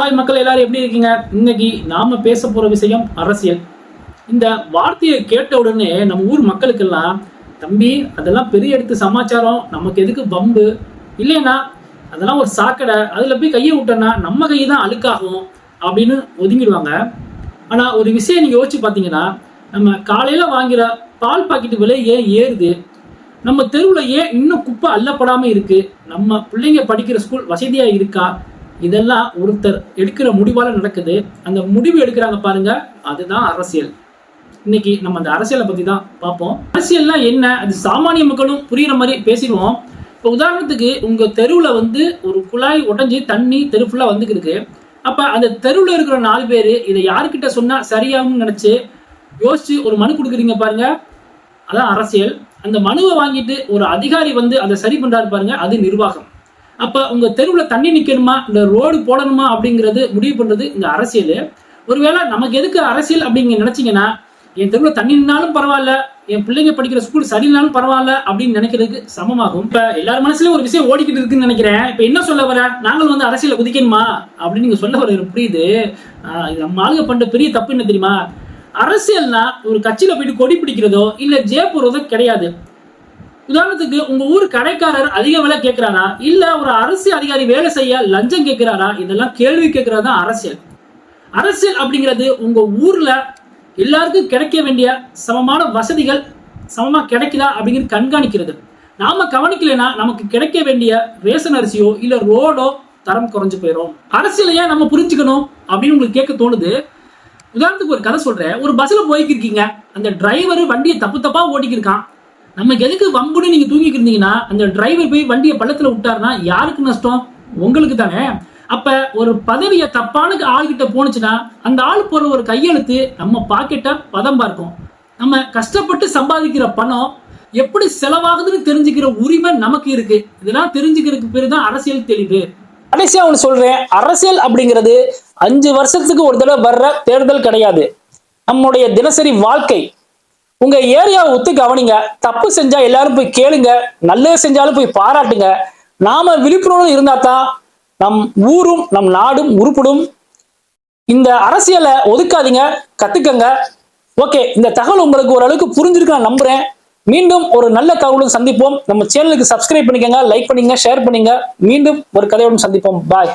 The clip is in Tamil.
தாய் மக்கள் எல்லாரும் எப்படி இருக்கீங்க? இன்னைக்கு நாம பேச போற விஷயம் அரசியல். இந்த வார்த்தையை கேட்ட உடனே நம்ம ஊர் மக்களுக்கெல்லாம் தம்பி அதெல்லாம் பெரிய எடுத்து சமாச்சாரம். நமக்கு எதுக்கு பம்பு இல்லைன்னா அதெல்லாம் ஒரு சாக்கடை. அதுல போய் கையை விட்டோன்னா நம்ம கை தான் அழுக்காகும் அப்படின்னு ஒதுங்கிடுவாங்க. ஆனா ஒரு விஷயம் நீங்க யோசிச்சு பார்த்தீங்கன்னா நம்ம காலையில வாங்குற பால் பாக்கெட் விலை ஏன் ஏறுது? நம்ம தெருவில் ஏன் இன்னும் குப்பை அள்ளப்படாம இருக்கு? நம்ம பிள்ளைங்க படிக்கிற ஸ்கூல் வசதியா இருக்கா? இதெல்லாம் ஒருத்தர் எடுக்கிற முடிவால் நடக்குது. அந்த முடிவு எடுக்கிறாங்க பாருங்க அதுதான் அரசியல். இன்னைக்கு நம்ம அந்த அரசியலை பத்தி தான் பார்ப்போம். அரசியல்னா என்ன? அது சாமானிய மக்களும் புரியுற மாதிரி பேசிடுவோம். இப்போ உதாரணத்துக்கு உங்க தெருவில் வந்து ஒரு குழாய் உடஞ்சி தண்ணி தெரு ஃபுல்லாக வந்துக்கிருக்கு அப்போ அந்த தெருவில் இருக்கிற நாலு பேர் இதை யாருக்கிட்ட சொன்னால் சரியாகும்னு நினச்சி யோசிச்சு ஒரு மனு கொடுக்குறீங்க பாருங்க. அதான் அரசியல். அந்த மனுவை வாங்கிட்டு ஒரு அதிகாரி வந்து அதை சரி பண்ணுறாரு பாருங்க அது நிர்வாகம். அப்போ உங்கள் தெருவில் தண்ணி நிற்கணுமா இல்லை ரோடு போடணுமா? அப்படிங்கிறது முடிவு பண்ணுறது இந்த அரசியல். ஒருவேளை நமக்கு எதுக்கு அரசியல் அப்படிங்க நினச்சிங்கன்னா என் தெருவில் தண்ணி நின்னாலும் பரவாயில்ல என் பிள்ளைங்க படிக்கிற ஸ்கூல் சரியில்லைனாலும் பரவாயில்ல அப்படின்னு நினைக்கிறதுக்கு சமமாகும். இப்போ எல்லார் மனசுலயும் ஒரு விஷயம் ஓடிக்கிட்டு இருக்குன்னு நினைக்கிறேன். இப்போ என்ன சொல்ல வர? நாங்களும் வந்து அரசியல குதிக்கணுமா? அப்படின்னு நீங்க சொல்ல வர புரியுது. நம்ம ஆளுங்க பண்ற பெரிய தப்பு என்ன தெரியுமா? அரசியல்னா ஒரு கட்சியில போயிட்டு கொடி பிடிக்கிறதோ இல்ல ஜே போடுறதோ கிடையாது. உதாரணத்துக்கு உங்க ஊர் கடைக்காரர் அதிக விலை கேட்கிறாரா இல்ல ஒரு அரசு அதிகாரி வேலை செய்ய லஞ்சம் கேட்கிறாரா இதெல்லாம் கேள்வி கேட்கறது தான் அரசியல். அரசியல் அப்படிங்கிறது உங்க ஊர்ல எல்லாருக்கும் கிடைக்க வேண்டிய சமமான வசதிகள் சமமா கிடைக்குதா அப்படிங்கிறது கண்காணிக்கிறது. நாம கவனிக்கலைன்னா நமக்கு கிடைக்க வேண்டிய ரேஷன் அரிசியோ இல்ல ரோடோ தரம் குறைஞ்சு போயிடும் அரசியலை ஏன் நம்ம புரிஞ்சுக்கணும் அப்படின்னு உங்களுக்கு கேட்க தோணுது? உதாரணத்துக்கு ஒரு கதை சொல்றேன். ஒரு பஸ்ல போய்க்கு இருக்கீங்க அந்த டிரைவர் வண்டியை தப்பு தப்பா ஓட்டிக்கிருக்கான். நமக்கு எதுக்கு வம்புன்னு நீங்க தூங்கிட்டு இருந்தீங்கன்னா அந்த டிரைவர் போய் வண்டியை பள்ளத்துல விட்டாருன்னா யாருக்கு நஷ்டம்? உங்களுக்கு தானே. அப்ப ஒரு பதவியை தப்பானுக்கு ஆள்கிட்ட போனுச்சுன்னா அந்த ஆள் போற ஒரு கையெழுத்து நம்ம பாக்கெட்டை பதம் பார்க்கும். நம்ம கஷ்டப்பட்டு சம்பாதிக்கிற பணம் எப்படி செலவாகுதுன்னு தெரிஞ்சுக்கிற உரிமை நமக்கு இருக்கு. இதெல்லாம் தெரிஞ்சுக்கிறதுக்கு பேரு தான் அரசியல் தெளிவு. கடைசியா ஒன்று சொல்றேன். அரசியல் அப்படிங்கிறது அஞ்சு வருஷத்துக்கு ஒரு தடவை வர்ற தேர்தல் கிடையாது. நம்முடைய தினசரி வாழ்க்கை உங்க ஏரியாவை ஒத்து கவனிங்க. தப்பு செஞ்சா எல்லாரும் போய் கேளுங்க. நல்லது செஞ்சாலும் போய் பாராட்டுங்க. நாம விழிப்புணர்வு இருந்தா தான் நம் ஊரும் நம் நாடும் உருப்படும். இந்த அரசியலை ஒதுக்காதீங்க கத்துக்கங்க. ஓகே இந்த தகவல் உங்களுக்கு ஓரளவுக்கு புரிஞ்சிருக்கு நான் நம்புறேன். மீண்டும் ஒரு நல்ல தகவலுடன் சந்திப்போம். நம்ம சேனலுக்கு சப்ஸ்கிரைப் பண்ணிக்கங்க லைக் பண்ணுங்க ஷேர் பண்ணுங்க மீண்டும் ஒரு கதையோடும் சந்திப்போம். பாய்